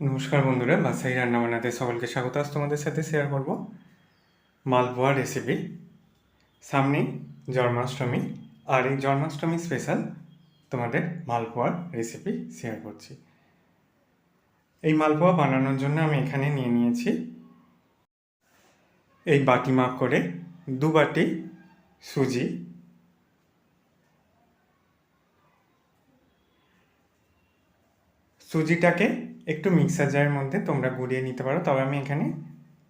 নমস্কার বন্ধুরা বাসাই রান্না বান্নাতে সকলকে স্বাগত। আজ তোমাদের সাথে শেয়ার করব মালপোয়া রেসিপি সামনেই জন্মাষ্টমী, আর এই জন্মাষ্টমী স্পেশাল তোমাদের মালপোয়ার রেসিপি শেয়ার করছি। এই মালপোয়া বানানোর জন্য আমি এখানে নিয়ে নিয়েছি এই বাটি মাপ করে দু বাটি সুজি, সুজিটাকে একটু মিক্সার জারের মধ্যে তোমরা গুঁড়িয়ে নিতে পারো। তবে আমি এখানে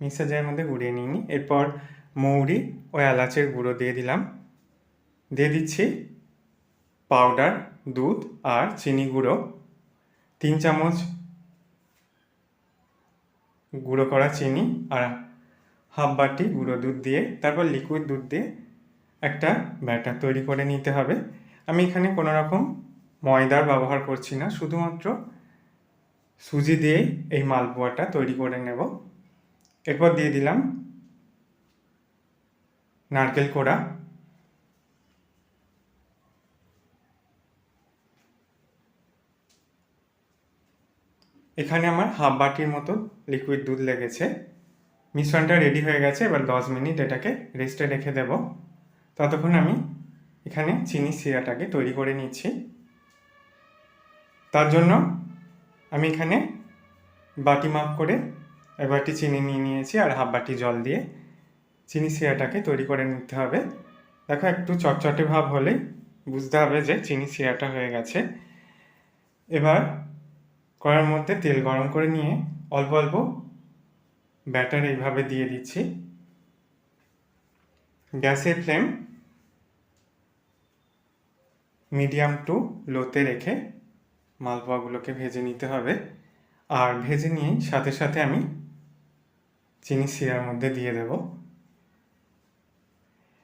মিক্সার জারের মধ্যে গুঁড়িয়ে নিইনি। এরপর মৌরি ও এলাচের গুঁড়ো দিয়ে দিলাম। দিয়ে দিচ্ছি পাউডার দুধ আর চিনি গুঁড়ো। তিন চামচ গুঁড়ো করা চিনি আর হাফ বাটি গুঁড়ো দুধ দিয়ে, তারপর লিকুইড দুধ দিয়ে একটা ব্যাটার তৈরি করে নিতে হবে। আমি এখানে কোনো রকম ময়দার ব্যবহার করছি না। শুধুমাত্র সুজি দিয়েই এই মালপোয়াটা তৈরি করে নেব। এরপর দিয়ে দিলাম নারকেল কোড়া। এখানে আমার হাফ বাটির মতো লিকুইড দুধ লেগেছে। মিশ্রণটা রেডি হয়ে গেছে, এবার দশ মিনিট এটাকে রেস্টে রেখে দেব। ততক্ষণ আমি এখানে চিনি সিরাটাকে তৈরি করে নিচ্ছি। তার জন্য আমি এখানে বাটি মাপ করে এক বাটি চিনি নিয়ে নিয়েছি আর হাফ বাটি জল দিয়ে। চিনি সিরাটাকে তৈরি করে নিতে হবে। দেখো, একটু চটচটে ভাব হলে বুঝতে হবে যে চিনি সিরাটা হয়ে গেছে। এবার কড়ার মধ্যে তেল গরম করে নিয়ে অল্প অল্প ব্যাটার এইভাবে দিয়ে দিচ্ছি। গ্যাসের ফ্লেম মিডিয়াম টু লোতে রেখে মালপোয়াগুলোকে ভেজে নিতে হবে। আর ভেজে নিয়েই সাথে সাথে আমি চিনি শিরার মধ্যে দিয়ে দেব।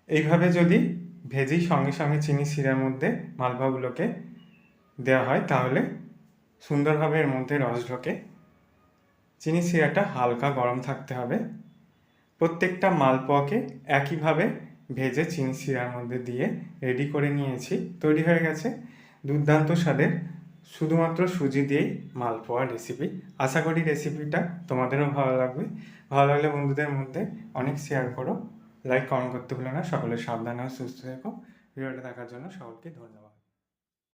এইভাবে যদি ভেজেই সঙ্গে সঙ্গে চিনি শিরার মধ্যে মালপোয়াগুলোকে দেওয়া হয়, তাহলে সুন্দরভাবে এর মধ্যে রস ঢোকে। চিনি শিরাটা হালকা গরম থাকতে হবে। প্রত্যেকটা মালপোয়াকে একইভাবে ভেজে চিনি শিরার মধ্যে দিয়ে রেডি করে নিয়েছি। তৈরি হয়ে গেছে। দুর্দান্ত স্বাদের শুধুমাত্র সুজি দিয়েই মালপোয়া রেসিপি আশা করি রেসিপিটা তোমাদেরও ভালো লাগবে। ভালো লাগলে বন্ধুদের মধ্যে অনেক শেয়ার করো। লাইক কমেন্ট করতে ভুলো না। সকলে সাবধানে সুস্থ থেকো। ভিডিওটা দেখার জন্য সকলকে ধন্যবাদ।